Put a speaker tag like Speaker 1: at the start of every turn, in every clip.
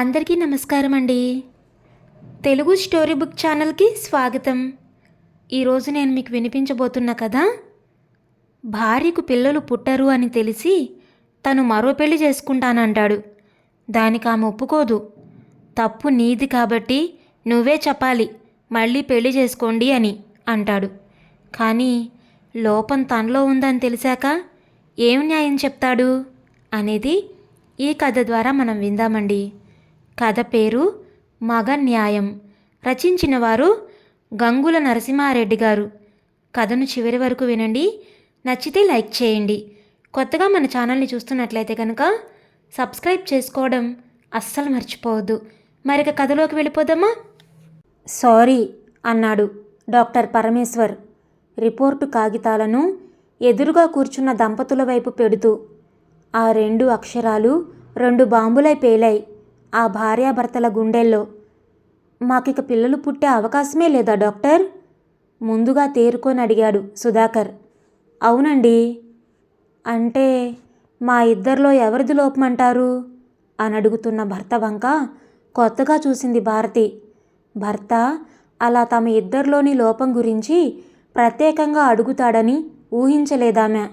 Speaker 1: అందరికీ నమస్కారం అండి. తెలుగు స్టోరీ బుక్ ఛానల్కి స్వాగతం. ఈరోజు నేను మీకు వినిపించబోతున్న కథ భార్యకు పిల్లలు పుట్టరు అని తెలిసి తను మరో పెళ్ళి చేసుకుంటానంటాడు. దానికి ఆమె ఒప్పుకోదు. తప్పు నీది కాబట్టి నువ్వే చెప్పాలి మళ్ళీ పెళ్ళి చేసుకోండి అని అంటాడు. కానీ లోపం తనలో ఉందని తెలిసాక ఏం న్యాయం చెప్తాడు అనేది ఈ కథ ద్వారా మనం విందామండి. కథ పేరు మగ న్యాయం రచించిన వారు గంగుల నరసింహారెడ్డి గారు. కథను చివరి వరకు వినండి. నచ్చితే లైక్ చేయండి. కొత్తగా మన ఛానల్ని చూస్తున్నట్లయితే కనుక సబ్స్క్రైబ్ చేసుకోవడం అస్సలు మర్చిపోవద్దు. మరిక కథలోకి వెళ్ళిపోదామా? సారీ అన్నాడు డాక్టర్ పరమేశ్వర్. రిపోర్టు కాగితాలను ఎదురుగా కూర్చున్న దంపతుల వైపు పెడుతూ ఆ రెండు అక్షరాలు రెండు బాంబులై పేలాయి. ఆ భార్యాభర్తల గుండెల్లో. మాకిక పిల్లలు పుట్టే అవకాశమే లేదా డాక్టర్? ముందుగా తేరుకొని అడిగాడు సుధాకర్. అవునండి. అంటే మా ఇద్దరిలో ఎవరిది లోపమంటారు? అని అడుగుతున్న భర్త వంక కొత్తగా చూసింది భారతి. భర్త అలా తమ ఇద్దరిలోని లోపం గురించి ప్రత్యేకంగా అడుగుతాడని ఊహించలేదామె.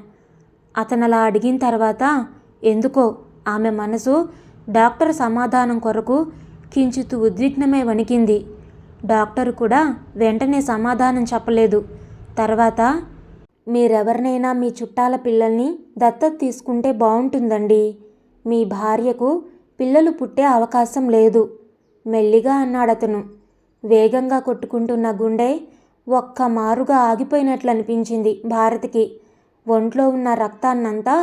Speaker 1: అతను అలా అడిగిన తర్వాత ఎందుకో ఆమె మనసు డాక్టర్ సమాధానం కొరకు కించితు ఉద్విగ్నమై వణికింది. డాక్టర్ కూడా వెంటనే సమాధానం చెప్పలేదు. తర్వాత మీరెవరినైనా మీ చుట్టాల పిల్లల్ని దత్తత తీసుకుంటే బాగుంటుందండి మీ భార్యకు పిల్లలు పుట్టే అవకాశం లేదు మెల్లిగా అన్నాడతను. వేగంగా కొట్టుకుంటున్న గుండె ఒక్క మారుగా ఆగిపోయినట్లు అనిపించింది భారతికి. ఒంట్లో ఉన్న రక్తాన్నంతా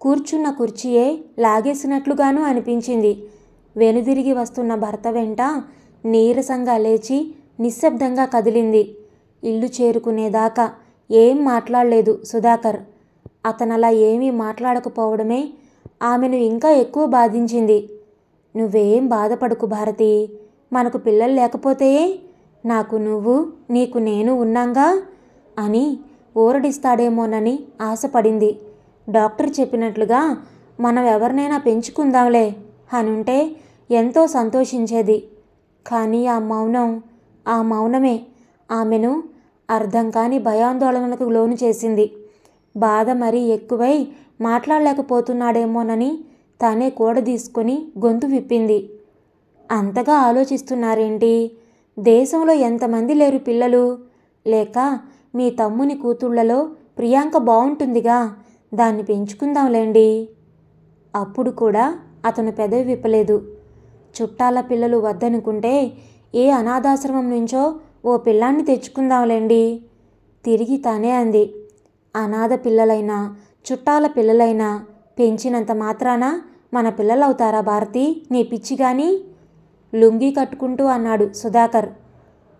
Speaker 1: కూర్చున్న కుర్చీయే లాగేసినట్లుగానూ అనిపించింది. వెనుదిరిగి వస్తున్న భర్త వెంట నీరసంగా లేచి నిశ్శబ్దంగా కదిలింది. ఇల్లు చేరుకునేదాకా ఏం మాట్లాడలేదు సుధాకర్. అతనలా ఏమీ మాట్లాడకపోవడమే ఆమెను ఇంకా ఎక్కువ బాధించింది. నువ్వేం బాధపడకు భారతి. మనకు పిల్లలు లేకపోతే నాకు నువ్వు నీకు నేను ఉన్నాంగా అని ఊరడిస్తాడేమోనని ఆశపడింది. డాక్టర్ చెప్పినట్లుగా మనం ఎవరినైనా పెంచుకుందాంలే అనుంటే ఎంతో సంతోషించేది. కానీ ఆ మౌనం ఆ మౌనమే ఆమెను అర్థం కాని భయాందోళనలకు లోను చేసింది. బాధ మరీ ఎక్కువై మాట్లాడలేకపోతున్నాడేమోనని తానే కూడ తీసుకొని గొంతు విప్పింది. అంతగా ఆలోచిస్తున్నారేంటి? దేశంలో ఎంతమంది లేరు పిల్లలు? లేక మీ తమ్ముని కూతుళ్ళలో ప్రియాంక బాగుంటుందిగా దాన్ని పెంచుకుందాంలేండి. అప్పుడు కూడా అతను పెదవి విప్పలేదు. చుట్టాల పిల్లలు వద్దనుకుంటే ఏ అనాథాశ్రమం నుంచో ఓ పిల్లాన్ని తెచ్చుకుందాంలేండి. తిరిగి తానే అంది అనాథ పిల్లలైనా చుట్టాల పిల్లలైనా పెంచినంత మాత్రాన మన పిల్లలవుతారా భారతి? నీ పిచ్చి కానీ లుంగీ కట్టుకుంటూ అన్నాడు సుధాకర్.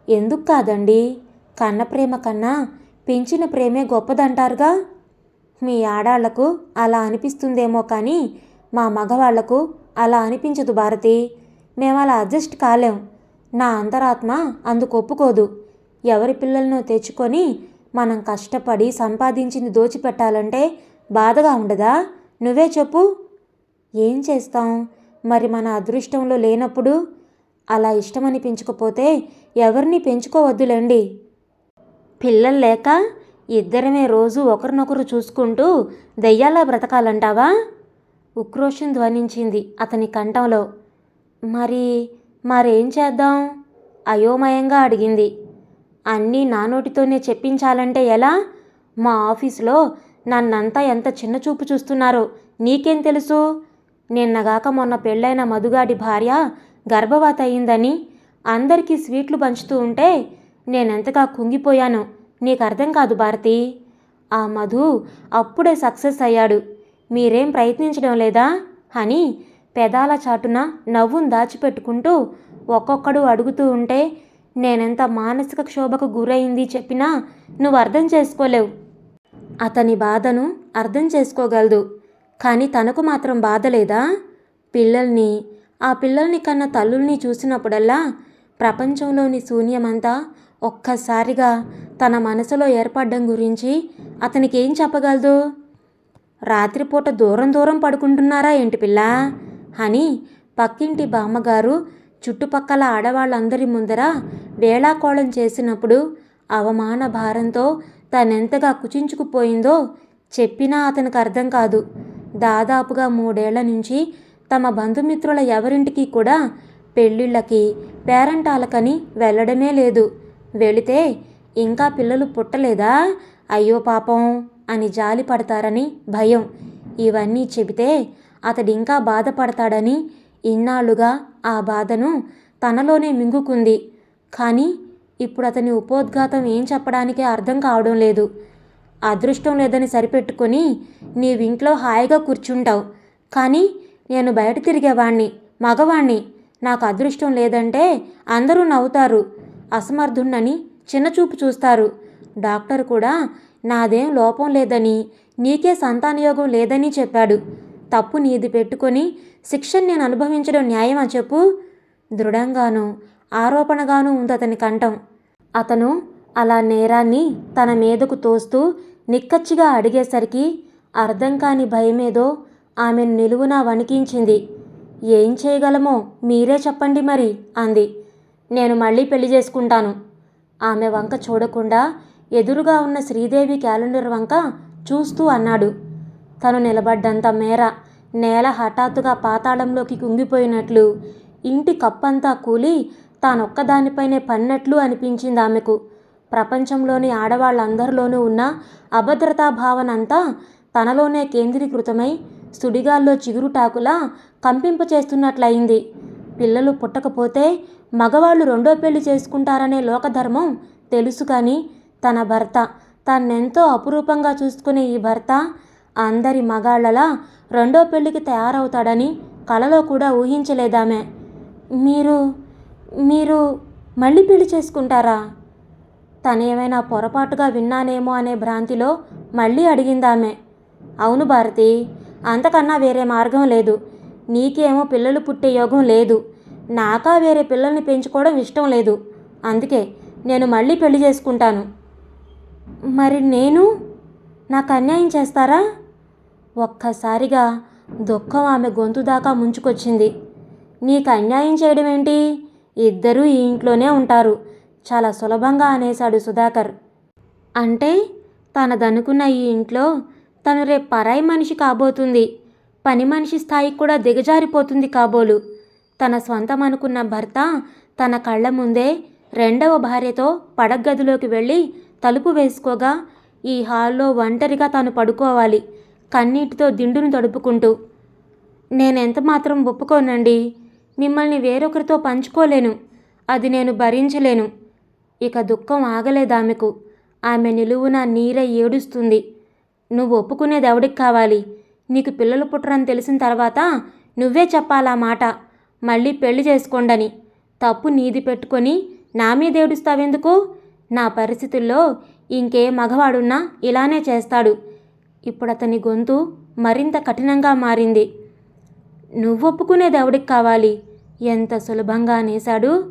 Speaker 1: ఎందుకు కాదండి? కన్న ప్రేమ కన్నా పెంచిన ప్రేమే గొప్పదంటారుగా? మీ ఆడాళ్ళకు అలా అనిపిస్తుందేమో కానీ మా మగవాళ్ళకు అలా అనిపించదు భారతి. మేము అలా అడ్జస్ట్ కాలేం. నా అంతరాత్మ అందుకు ఒప్పుకోదు. ఎవరి పిల్లలను తెచ్చుకొని మనం కష్టపడి సంపాదించింది దోచిపెట్టాలంటే బాధగా ఉండదా? నువ్వే చెప్పు. ఏం చేస్తాం? మరి మన అదృష్టంలో లేనప్పుడు అలా ఇష్టమనిపించకపోతే ఎవరిని పెంచుకోవద్దులేండి. పిల్లలు లేక ఇద్దరమే రోజు ఒకరినొకరు చూసుకుంటూ దెయ్యాలా బ్రతకాలంటావా? ఉక్రోషం ధ్వనించింది అతని కంఠంలో. మరి మరేం చేద్దాం? అయోమయంగా అడిగింది. అన్నీ నా నోటితోనే చెప్పించాలంటే ఎలా? మా ఆఫీసులో నన్నంతా ఎంత చిన్న చూపు చూస్తున్నారో నీకేం తెలుసు? నిన్నగాక మొన్న పెళ్ళైన మధుగాడి భార్య గర్భవాత అయిందని అందరికీ స్వీట్లు పంచుతూ ఉంటే నేనెంతగా కుంగిపోయాను. నీకు అర్థం కాదు భారతి. ఆ మధు అప్పుడే సక్సెస్ అయ్యాడు. మీరేం ప్రయత్నించడం లేదా? అని పెదాల చాటున నవ్వును దాచిపెట్టుకుంటూ ఒక్కొక్కడు అడుగుతూ ఉంటే నేనెంత మానసిక క్షోభకు గురైంది చెప్పినా నువ్వు అర్థం చేసుకోలేవు. అతని బాధను అర్థం చేసుకోగలదు. కానీ తనకు మాత్రం బాధ లేదా? పిల్లల్ని ఆ పిల్లల్ని కన్న తల్లుల్ని చూసినప్పుడల్లా ప్రపంచంలోని శూన్యమంతా ఒక్కసారిగా తన మనసులో ఏర్పడడం గురించి అతనికి ఏం చెప్పగలదు? రాత్రిపూట దూరం దూరం పడుకుంటున్నారా ఏంటి పిల్ల? అని పక్కింటి బామ్మగారు చుట్టుపక్కల ఆడవాళ్ళందరి ముందర వేళాకోళం చేసినప్పుడు అవమాన భారంతో తనెంతగా కుచించుకుపోయిందో చెప్పినా అతనికి అర్థం కాదు. దాదాపుగా మూడేళ్ళ నుంచి తమ బంధుమిత్రుల ఎవరింటికి కూడా పెళ్ళిళ్ళకి పేరంటాలకని వెళ్ళడమే లేదు. వెళితే ఇంకా పిల్లలు పుట్టలేదా? అయ్యో పాపం! అని జాలి పడతారని భయం. ఇవన్నీ చెబితే అతడు ఇంకా బాధపడతాడని ఇన్నాళ్ళుగా ఆ బాధను తనలోనే మింగుకుంది. కానీ ఇప్పుడు అతని ఉపోద్ఘాతం ఏం చెప్పడానికే అర్థం కావడం లేదు. అదృష్టం లేదని సరిపెట్టుకొని నీవింట్లో హాయిగా కూర్చుంటావు. కానీ నేను బయట తిరిగేవాణ్ణి మగవాణ్ణి. నాకు అదృష్టం లేదంటే అందరూ నవ్వుతారు. అసమర్థుణ్ణని చిన్నచూపు చూస్తారు. డాక్టర్ కూడా నాదేం లోపం లేదని నీకే సంతానయోగం లేదని చెప్పాడు. తప్పు నీది పెట్టుకొని శిక్షను నేను అనుభవించడం న్యాయమా చెప్పు? దృఢంగానూ ఆరోపణగానూ ఉంది అతని కంఠం. అతను అలా నేరాన్ని తన మీదకు తోస్తూ నిక్కచ్చిగా అడిగేసరికి అర్థం కాని భయమేదో ఆమెను నిలువునా వణికించింది. ఏం చేయగలమో మీరే చెప్పండి మరి అంది. నేను మళ్ళీ పెళ్ళి చేసుకుంటాను. ఆమె వంక చూడకుండా ఎదురుగా ఉన్న శ్రీదేవి క్యాలెండర్ వంక చూస్తూ అన్నాడు. తను నిలబడ్డంత మేర నేల హఠాత్తుగా పాతాళంలోకి కుంగిపోయినట్లు ఇంటి కప్పంతా కూలి తానొక్కదానిపైనే పన్నట్లు అనిపించింది ఆమెకు. ప్రపంచంలోని ఆడవాళ్ళందరిలోనూ ఉన్న అభద్రతా భావన అంతా తనలోనే కేంద్రీకృతమై సుడిగాల్లో చిగురుటాకులా కంపింపచేస్తున్నట్లయింది. పిల్లలు పుట్టకపోతే మగవాళ్ళు రెండో పెళ్ళి చేసుకుంటారనే లోకధర్మం తెలుసు కానీ తన భర్త తన్నెంతో అపురూపంగా చూసుకునే ఈ భర్త అందరి మగాళ్ళలా రెండో పెళ్ళికి తయారవుతాడని కలలో కూడా ఊహించలేదామె. మీరు మీరు మళ్ళీ పెళ్ళి చేసుకుంటారా? తనేమైనా పొరపాటుగా విన్నానేమో అనే భ్రాంతిలో మళ్ళీ అడిగిందామె. అవును భారతి అంతకన్నా వేరే మార్గం లేదు. నీకేమో పిల్లలు పుట్టే యోగం లేదు. నాకా వేరే పిల్లల్ని పెంచుకోవడం ఇష్టం లేదు. అందుకే నేను మళ్ళీ పెళ్ళి చేసుకుంటాను. మరి నేను? నాకు అన్యాయం చేస్తారా? ఒక్కసారిగా దుఃఖం ఆమె గొంతు దాకా ముంచుకొచ్చింది. నీకు అన్యాయం చేయడం ఏంటి? ఇద్దరూ ఈ ఇంట్లోనే ఉంటారు. చాలా సులభంగా అనేశాడు సుధాకర్. అంటే తనదనుకున్న ఈ ఇంట్లో తను రేపు పరాయి మనిషి కాబోతుంది. పని మనిషి స్థాయికి కూడా దిగజారిపోతుంది కాబోలు. తన స్వంతం అనుకున్న భర్త తన కళ్ళ ముందే రెండవ భార్యతో పడగదిలోకి వెళ్ళి తలుపు వేసుకోగా ఈ హాల్లో ఒంటరిగా తాను పడుకోవాలి. కన్నీటితో దిండును తడుపుకుంటూ నేనెంత మాత్రం ఒప్పుకోనండి. మిమ్మల్ని వేరొకరితో పంచుకోలేను. అది నేను భరించలేను. ఇక దుఃఖం ఆగలేదామెకు ఆమె నిలువున నీరై ఏడుస్తుంది. నువ్వు ఒప్పుకునేది ఎవడికి కావాలి? నీకు పిల్లలు పుట్టరని తెలిసిన తర్వాత నువ్వే చెప్పాలా మాట? మళ్ళీ పెళ్ళి చేసుకోండని. తప్పు నీది పెట్టుకొని నా మీద ఏడుస్తావెందుకు? నా పరిస్థితుల్లో ఇంకే మగవాడున్నా ఇలానే చేస్తాడు. ఇప్పుడు అతని గొంతు మరింత కఠినంగా మారింది. నువ్వు ఎవడికి కావాలి? ఎంత సులభంగా అనేశాడు.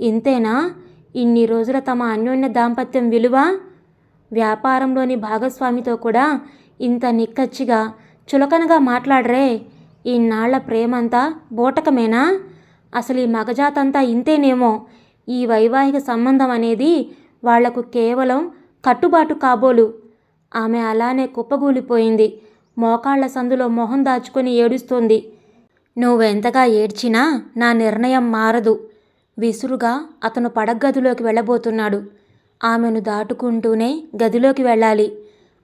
Speaker 1: ఇంతేనా? ఇన్ని రోజుల తమ అన్యోన్య దాంపత్యం విలువ? వ్యాపారంలోని భాగస్వామితో కూడా ఇంత నిక్కచ్చిగా చులకనగా మాట్లాడరే. ఇన్నాళ్ళ ప్రేమంతా బూటకమేనా? అసలు ఈ మగజాతంతా ఇంతేనేమో? ఈ వైవాహిక సంబంధం అనేది వాళ్ళకు కేవలం కట్టుబాటు కాబోలు. ఆమె అలానే కుప్పగూలిపోయింది. మోకాళ్ళ సందులో మొహం దాచుకొని ఏడుస్తోంది. నువ్వెంతగా ఏడ్చినా నా నిర్ణయం మారదు. విసురుగా అతను పడగదిలోకి వెళ్ళబోతున్నాడు. ఆమెను దాటుకుంటూనే గదిలోకి వెళ్ళాలి.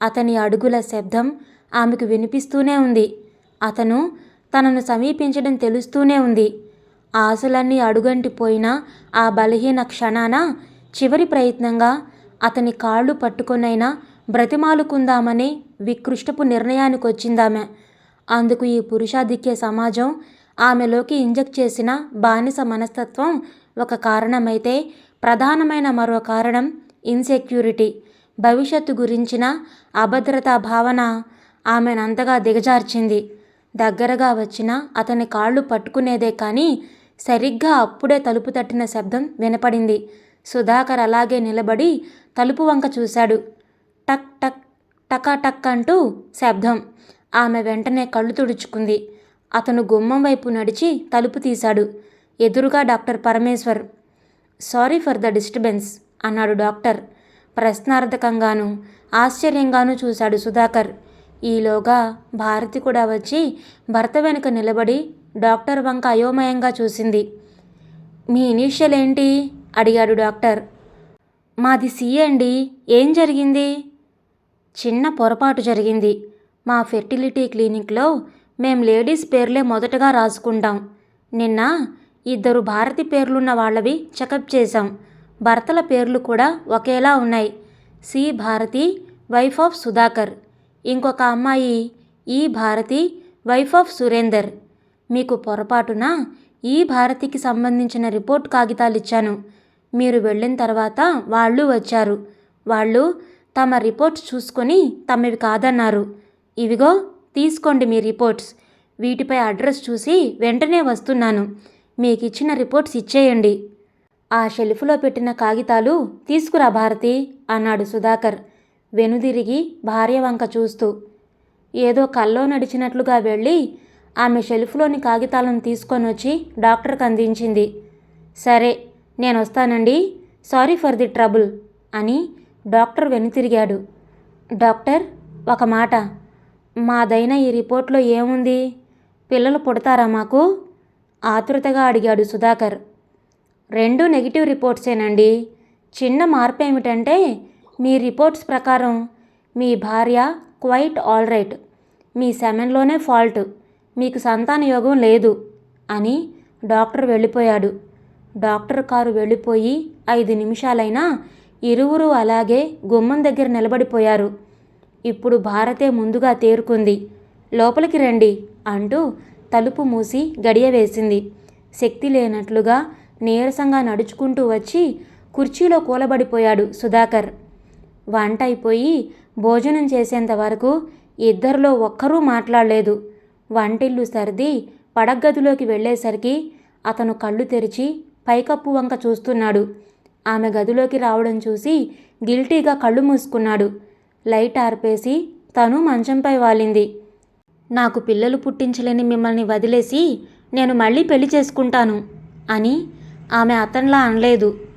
Speaker 1: అతని అడుగుల శబ్దం ఆమెకు వినిపిస్తూనే ఉంది. అతను తనను సమీపించడం తెలుస్తూనే ఉంది. ఆశలన్నీ అడుగంటిపోయిన ఆ బలహీన క్షణాన చివరి ప్రయత్నంగా అతని కాళ్ళు పట్టుకొనైనా బ్రతిమాలుకుందామని వికృష్టపు నిర్ణయానికి వచ్చిందామె అందుకు ఈ పురుషాధిక్య సమాజం ఆమెలోకి ఇంజెక్ట్ చేసిన బానిస మనస్తత్వం ఒక కారణమైతే ప్రధానమైన మరో కారణం ఇన్సెక్యూరిటీ. భవిష్యత్తు గురించిన అభద్రతా భావన ఆమెనంతగా దిగజార్చింది. దగ్గరగా వచ్చిన అతని కాళ్ళు పట్టుకునేదే కానీ సరిగ్గా అప్పుడే తలుపు తట్టిన శబ్దం వినపడింది. సుధాకర్ అలాగే నిలబడి తలుపు వంక చూశాడు. టక్ టక్ టకా టక్ అంటూ శబ్దం. ఆమె వెంటనే కళ్ళు తుడుచుకుంది. అతను గుమ్మం వైపు నడిచి తలుపు తీశాడు. ఎదురుగా doctor Parameshwar. Sorry for the disturbance అన్నాడు డాక్టర్. ప్రశ్నార్థకంగాను ఆశ్చర్యంగానూ చూశాడు సుధాకర్. ఈలోగా భారతి కూడా వచ్చి భర్త వెనుక నిలబడి డాక్టర్ వంక అయోమయంగా చూసింది. మీ ఇనీషియల్ ఏంటి? అడిగాడు డాక్టర్. మాది సి అండి ఏం జరిగింది? చిన్న పొరపాటు జరిగింది. మా ఫెర్టిలిటీ క్లినిక్లో మేం లేడీస్ పేర్లే మొదటగా రాసుకుంటాం. నిన్న ఇద్దరు భారతి పేర్లున్న వాళ్ళవి చెకప్ చేశాం. భర్తల పేర్లు కూడా ఒకేలా ఉన్నాయి. C Bharathi wife of Sudhakar. ఇంకొక అమ్మాయి ఈ భారతి వైఫ్ ఆఫ్ సురేందర్. మీకు పొరపాటున ఈ భారతికి సంబంధించిన రిపోర్ట్ కాగితాలు ఇచ్చాను. మీరు వెళ్ళిన తర్వాత వాళ్ళు వచ్చారు. వాళ్ళు తమ రిపోర్ట్స్ చూసుకొని తమవి కాదన్నారు. ఇవిగో తీసుకోండి మీ రిపోర్ట్స్. వీటిపై అడ్రస్ చూసి వెంటనే వస్తున్నాను. మీకు ఇచ్చిన రిపోర్ట్స్ ఇచ్చేయండి. ఆ షెల్ఫ్లో పెట్టిన కాగితాలు తీసుకురా భారతి అన్నాడు సుధాకర్. వెనుదిరిగి భార్య వంక చూస్తూ ఏదో కల్లో నడిచినట్లుగా వెళ్ళి ఆమె షెల్ఫ్లోని కాగితాలను తీసుకొని వచ్చి డాక్టర్కి అందించింది. సరే నేను వస్తానండి సారీ ఫర్ ది ట్రబుల్ అని డాక్టర్ వెనుతిరిగాడు. డాక్టర్ ఒక మాట. మాదైన ఈ రిపోర్ట్లో ఏముంది? పిల్లలు పుడతారా మాకు? ఆతృతగా అడిగాడు సుధాకర్. రెండు నెగిటివ్ రిపోర్ట్సేనండి. చిన్న మార్పు ఏమిటంటే మీ రిపోర్ట్స్ ప్రకారం మీ భార్య క్వైట్ ఆల్ రైట్ మీ సెమెన్లోనే ఫాల్ట్. మీకు సంతాన యోగం లేదు అని డాక్టర్ వెళ్ళిపోయాడు. డాక్టర్ కారు వెళ్ళిపోయి ఐదు నిమిషాలైనా ఇరువురు అలాగే గుమ్మం దగ్గర నిలబడిపోయారు. ఇప్పుడు భారతే ముందుగా తేరుకుంది. లోపలికి రండి అంటూ తలుపు మూసి గడియ వేసింది. శక్తి లేనట్లుగా నీరసంగా నడుచుకుంటూ వచ్చి కుర్చీలో కూలబడిపోయాడు సుధాకర్. వంట అయిపోయి భోజనం చేసేంత వరకు ఇద్దరిలో ఒక్కరూ మాట్లాడలేదు. వంటిల్లు సర్ది పడగదిలోకి వెళ్ళేసరికి అతను కళ్ళు తెరిచి పైకప్పు వంక చూస్తున్నాడు. ఆమె గదిలోకి రావడం చూసి గిల్టీగా కళ్ళు మూసుకున్నాడు. లైట్ ఆర్పేసి తను మంచంపై వాలింది. నాకు పిల్లలు పుట్టించలేని మిమ్మల్ని వదిలేసి నేను మళ్ళీ పెళ్ళి చేసుకుంటాను అని ఆమె అతనిలా అనలేదు.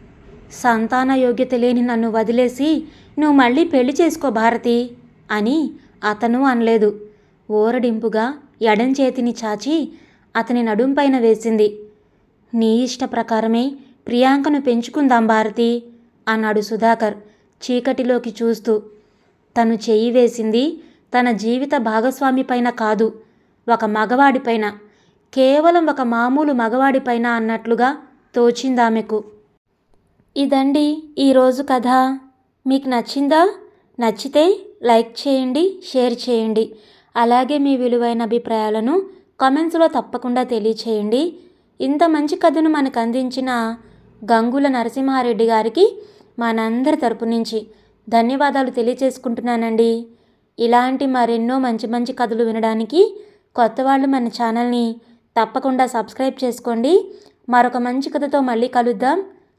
Speaker 1: సంతాన యోగ్యత లేని నన్ను వదిలేసి నువ్వు మళ్ళీ పెళ్ళి చేసుకో భారతి అని అతను అనలేదు. ఓరడింపుగా ఎడం చేతిని చాచి అతని నడుంపైన వేసింది. నీ ఇష్ట ప్రకారమే ప్రియాంకను పెంచుకుందాం భారతి అన్నాడు సుధాకర్ చీకటిలోకి చూస్తూ. తను చెయ్యి వేసింది తన జీవిత భాగస్వామి పైన కాదు ఒక మగవాడిపైన కేవలం ఒక మామూలు మగవాడిపైన అన్నట్లుగా తోచిందామెకు. ఇదండి ఈరోజు కథ. మీకు నచ్చిందా? నచ్చితే లైక్ చేయండి షేర్ చేయండి. అలాగే మీ విలువైన అభిప్రాయాలను కామెంట్స్లో తప్పకుండా తెలియచేయండి. ఇంత మంచి కథను మనకు అందించిన గంగుల నరసింహారెడ్డి గారికి మనందరి తరపు నుంచి ధన్యవాదాలు తెలియచేసుకుంటున్నానండి. ఇలాంటి మరెన్నో మంచి మంచి కథలు వినడానికి కొత్త వాళ్ళు మన ఛానల్ని తప్పకుండా సబ్స్క్రైబ్ చేసుకోండి. మరొక మంచి కథతో మళ్ళీ కలుద్దాం.